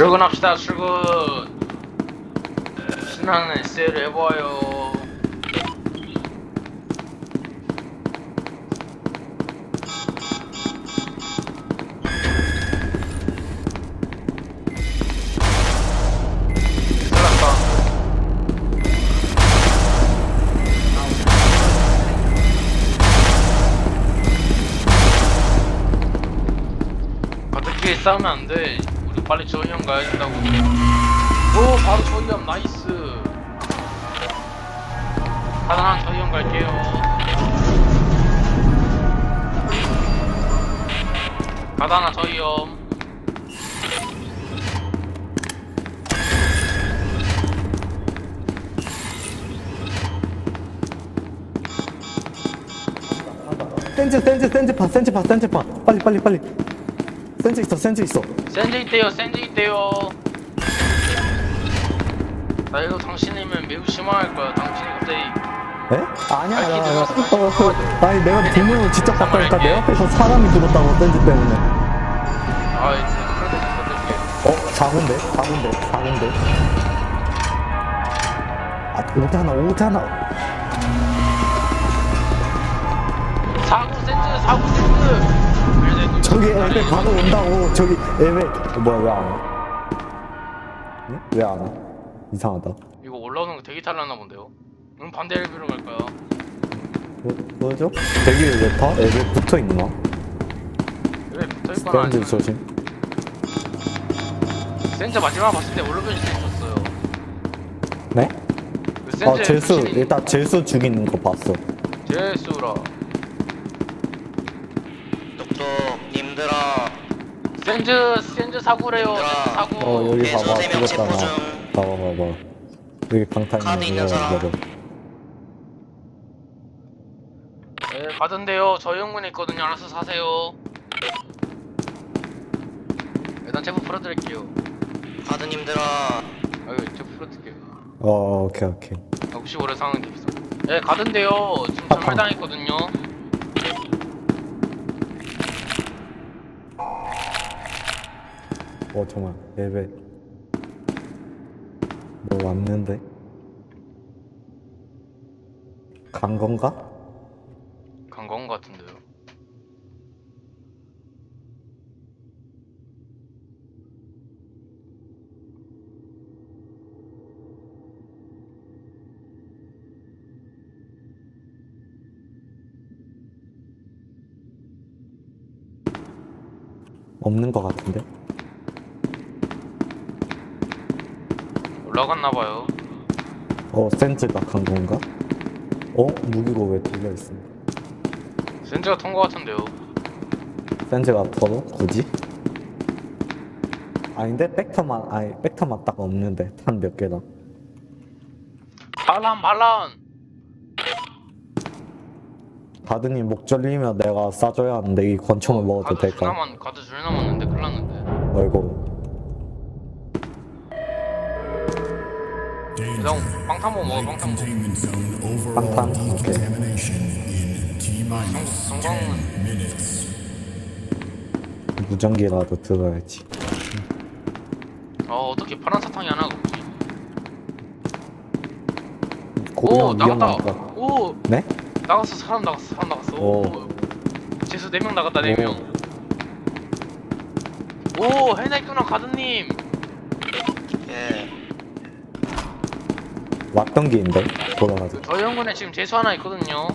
출근합시다 출근. 신나는 해봐요. 큰일났다. 어떻게 싸우면 안돼 우리 빨리 형 가야 된다고. 오 바로 형 나이스. 하나 저희 형 갈게요. 가다나 저희 형 센즈 센즈 센즈 파 센즈 파 센즈 파. 빨리 빨리 빨리 센즈 있어 센즈 있어 샌즈 있대요 샌즈 있대요 나 이거 당신이면 매우 실망할 거야 당신이 갑자기 에? 아니야 알기 아니야 들어서 어, 어, 아니 내가 뒷문으로 직접 바꿔니까. 내 앞에서 사람이 죽었다고 센즈 때문에 아 이제 그래도 어? 사군데? 사군데? 사군데? 아 오잖아 오잖아 사고 샌즈 사고 샌즈 저기 애배 바로 온다고 저기 어, 뭐야 왜 안 와? 응? 왜안 와? 이상하다 이거 올라오는 거 되게 탈라나 본데요? 응 반대 엘비로 갈까요? 뭐, 뭐죠? 대기 왜 타? 애배 붙어있나? 왜 붙어있 거나 센즈 아니면 조심 센즈 마지막 봤을 때 올라변일 수 있었어요 네? 그 센즈 아 제수 일단 제수 죽이는 거 봤어 제수라 똑똑님들아. 센즈 센즈 사고래요. 센즈 얘들아. 사고. 어 여기 봐봐. 세 명씩 죽었잖아 보증. 봐봐 봐봐. 여기 카드 있는 사람. 네 가던데요. 저 형군에 있거든요. 알아서 사세요. 일단 제품 풀어드릴게요. 카드님들아. 아유 제품 풀어드릴게요. 어 오케이 오케이. 아, 혹시 오래 사는 게 비싸 네 가던데요. 지금 아, 전멸당했거든요 어 정말. 예배 뭐 왔는데? 간 건가? 간거온 것 같은데요. 없는 거 같은데 올라갔나봐요 어 센즈가 간 건가? 어 무기고 왜 돌려 있어? 센즈가 턴것 같은데요 센즈가 터도 굳이? 아닌데 백터만 아니 백터만 딱 없는데 탄 몇 개나? 반란 반란 바드님 목 졸리면 내가 싸줘야 하는데 이 권총을 먹어도 가드 둘 될까? 남았 가드 둘 남았는데 큰일 났는데 아이고 그냥 빵탄 먹어. Overall 빵탄? 오케이. 성광은 minutes. 무전기라도 들어야지. 어 어떻게 파란 사탕이 하나가 없지? 오 나갔다. 위험하니까 오. 네? 나갔어 사람 나갔어 사람 나갔어. 오. 오. 재수 4명 나갔다 오. 4명. 오 해냈구나 가드님. 예 왔던 길인데 돌아가서 그 저희 형군에 지금 재수 하나 있거든요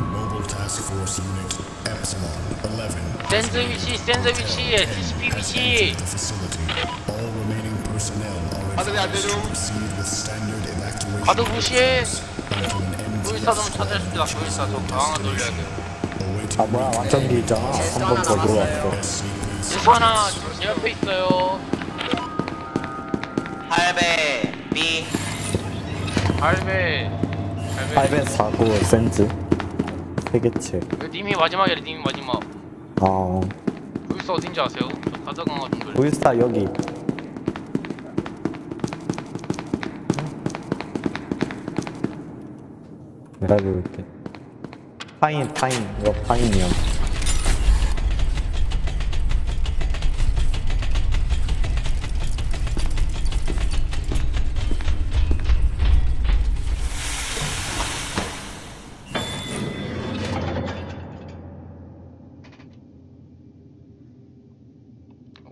Mobile Task Force Unit Epsilon 11. 센즈 위치 센즈 위치 TCP 위치 The facility. All remaining personnel are advised to proceed with standard evacuation 가드 무시해 until an end to 불사 the 좀 찾아줍시다 불사 저 방황을 돌려야 돼요 awaiting 아 뭐야 완전 길잖아 한 번 더 들어왔어 SCP 재수 하나 제 옆에 있어요 8배 B 할배. 할배 804고 센즈. 세개체. 이거 님이 마지막이래 님이 마지막. 아. 불사 어딘지 아세요? 저 가다강화 좀 돌려. 불사 여기. 내가 볼게. 파인 파인. 이거 파인이야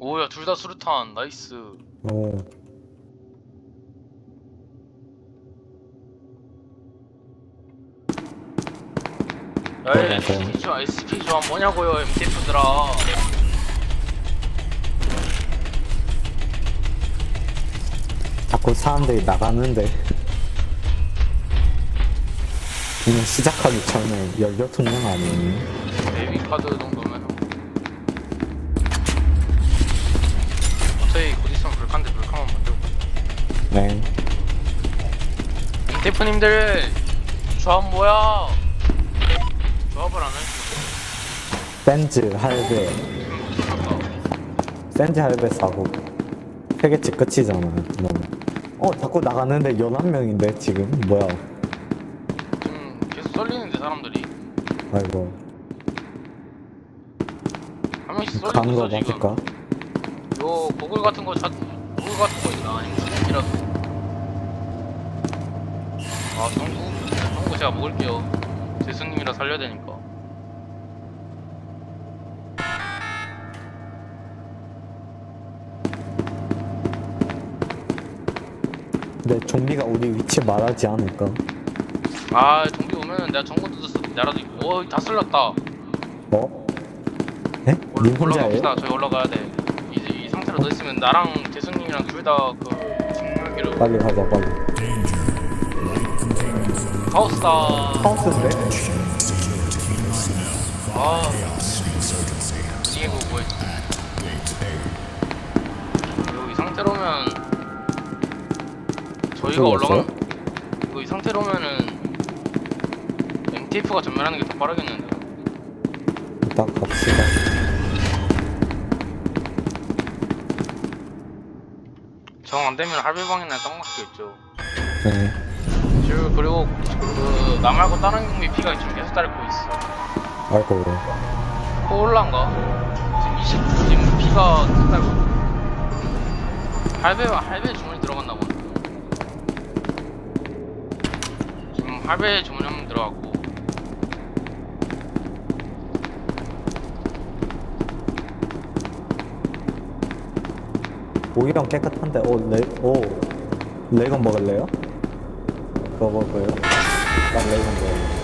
오야 둘 다 수류탄 나이스 어. 에이. SP 조합 SP 조합 뭐냐고요 MTF들아 자꾸 사람들이 나가는데. 그냥 시작하기 전에 열려통령 아니니? 데뷔 카드 정도면 어차피 곧 있으면 불칸데 불칸만 먼저 네. MTF님들 조합 뭐야 조합을 안 해주고 샌즈 할배, 샌즈 할배 사고. 세계치 끝이잖아, 그러면. 어, 자꾸 나가는데 11명인데, 지금? 뭐야. 지금 계속 썰리는데 사람들이 아이고. 한 명씩 썰리고 가는 거 있어 지금 맞을까? 요 고글 같은 거 찾, 고글 같은 거 있나? 아니면 이라도. 아, 정구? 정구 제가 먹을게요. 재수님이라 살려야 되니까. 근데 좀비가 우리 위치 말하지 않을까? 아, 정비 오면은 내가 정구 뜯었어. 나라도 있고. 어, 다 쓸렸다. 어? 에? 올라, 님 혼자예요? 올라갑시다. 저희 올라가야 돼. 이제 이 상태로 너 있으면 나랑 재수님이랑 둘 다 그 직물기로 빨리 가자, 빨리. 카오스다. 하우스인데? 아. 이게. 이거 이 상태로면 저희가 올라가? 이거 이 상태로면은 MTF가 전멸하는 게 더 빠르겠는데요 일단 갑시다. 정 안되면 할배방이나 딱 맞겠죠 네. 지금 그리고 그나 말고 다른 경비 피가 지금 계속 딸고 있어 아이고. 코올라인가? 지금 20 지금 피가 계속 딸고 할배 할배 주문이 들어갔나 보네 지금 할배 주문이 한번 들어갔고 오히려 깨끗한데, 오, 레, 오. 레건 먹을래요? 그거 먹어요? 난 레건 먹을래.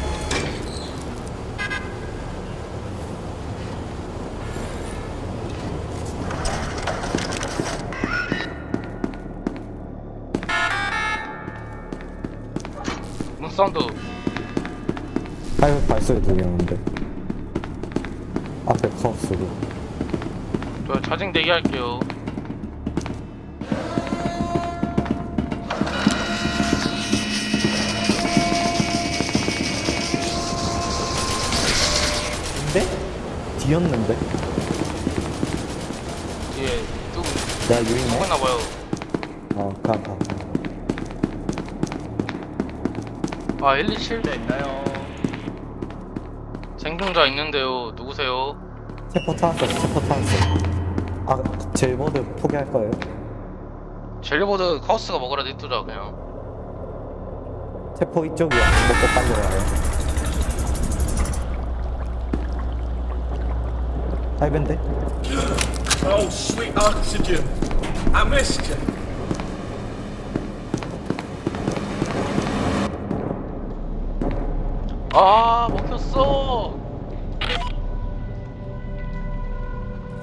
문 사운드 하이브 발소리 들리는데. 앞에 카우스로. 저 자정 대기할게요. 뒤였는데? 뒤에 누구 내가 누구 유인해? 있나 봐요. 어, 가, 가, 가. 아 127? 네 있나요? 생존자 있는데요. 누구세요? 체포 타왔어, 체포 타왔어. 아, 제일보드 포기할 거예요? 젤리보드 카오스가 먹으라 냅두자 그냥. 체포 이쪽이야. 먹고 빨리 와요. 하이밴데? Oh, sweet oxygen. I missed you. 아 먹혔어.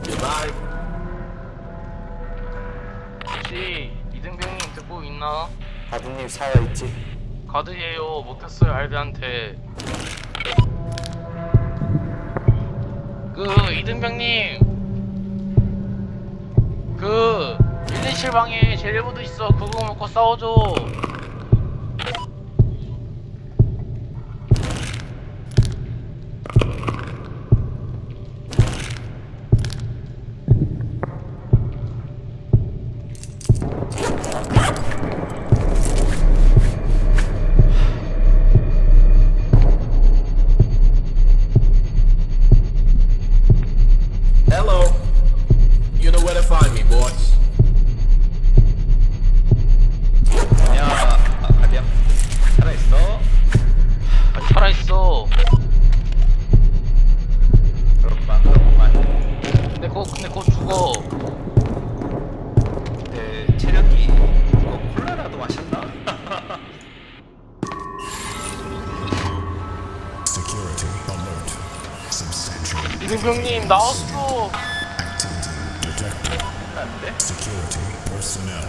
You alive? 혹시 이등병님 듣고 있나? 가두님 살아있지? 가드예요. 먹혔어요 알비한테. 그 이등병님 그 127방에 젤리보드 있어. 그거 먹고 싸워줘. 있어. 그렇구만, 그렇구만. 근데 그거, 근데 그거 죽어. 네, 체력이 그거 콜라라도 마셨나? Security alert. Substantial 이등병님 나왔어. activity detected. 안돼? Security personnel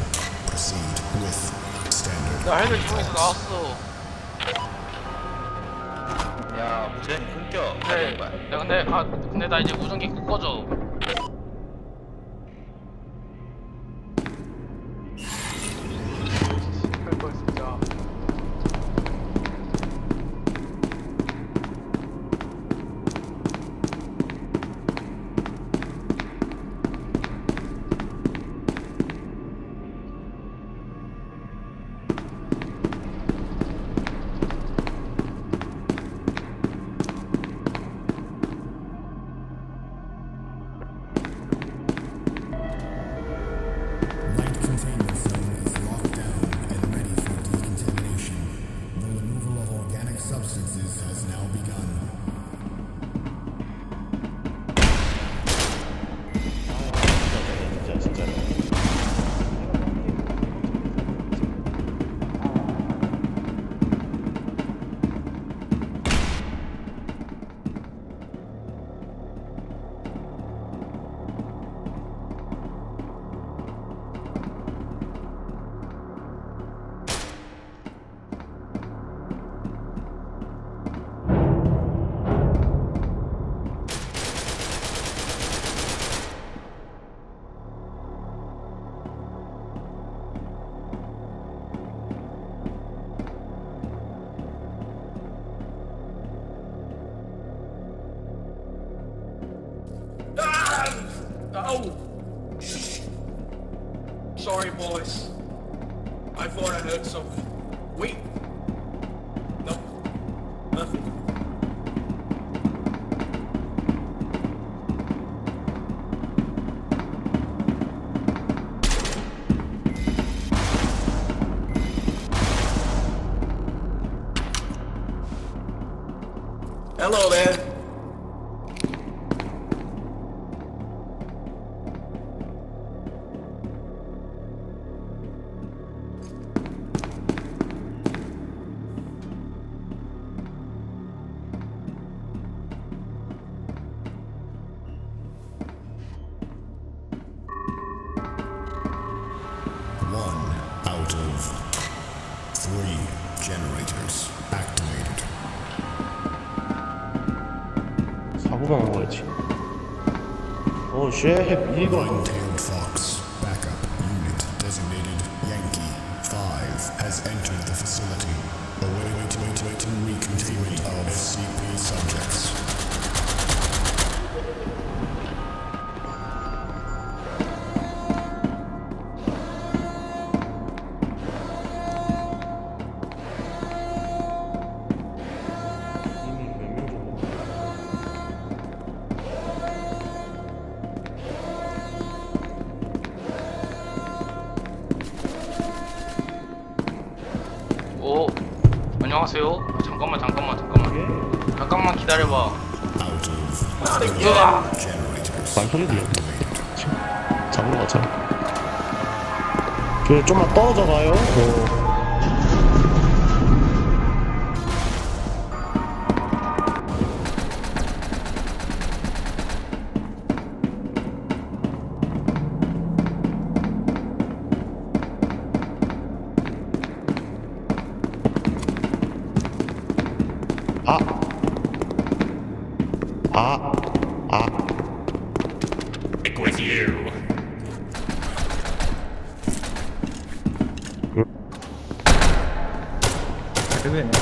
proceed with standard. 나 헬멧 중에서 나왔어. 야 무전 끊겨 네. 거야 야 근데 아 근데 나 이제 무전기 끄 꺼져. Oh! Sorry, boys. I thought I heard something. Wait. No. Nothing. Hello there. Of three generators activated. 사고가 난 거였지. 오, 쉣, 이거. One-tailed fox, 안녕하세요. 잠깐만 잠깐만 잠깐만. 잠깐만 기다려봐. 으아! 말소리. 잡으러 가자. 저 좀만 떨어져 가요. 어.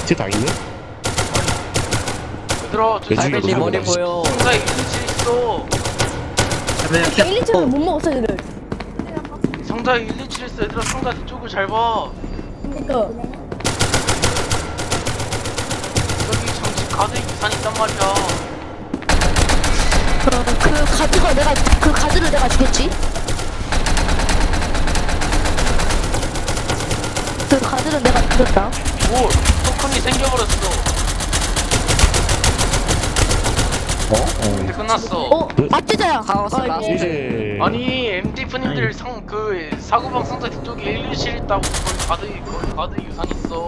쟤 당했네? 얘들아 저 돼지가 살배지 너무 머리. 보여. 일리치 있어. 1리치는 못 먹었어 얘들 상자에 일리치 있어. 얘들아 상자 뒤쪽을 잘 봐. 그니까 여기 잠시 가드 이산 있단 말이야. 그 가드가 내가 그 가드를 내가 주겠지 그 가드를 내가 주겠다 오 토큰이 생겨버렸어. 근데 끝났어. 어 맞지자야. 카오스가. 아, 예. 이제 아니 MD프님들 상 그 사고방 상자 뒤쪽에 117 있다고 거기 가드 거기 가드 유산 있어.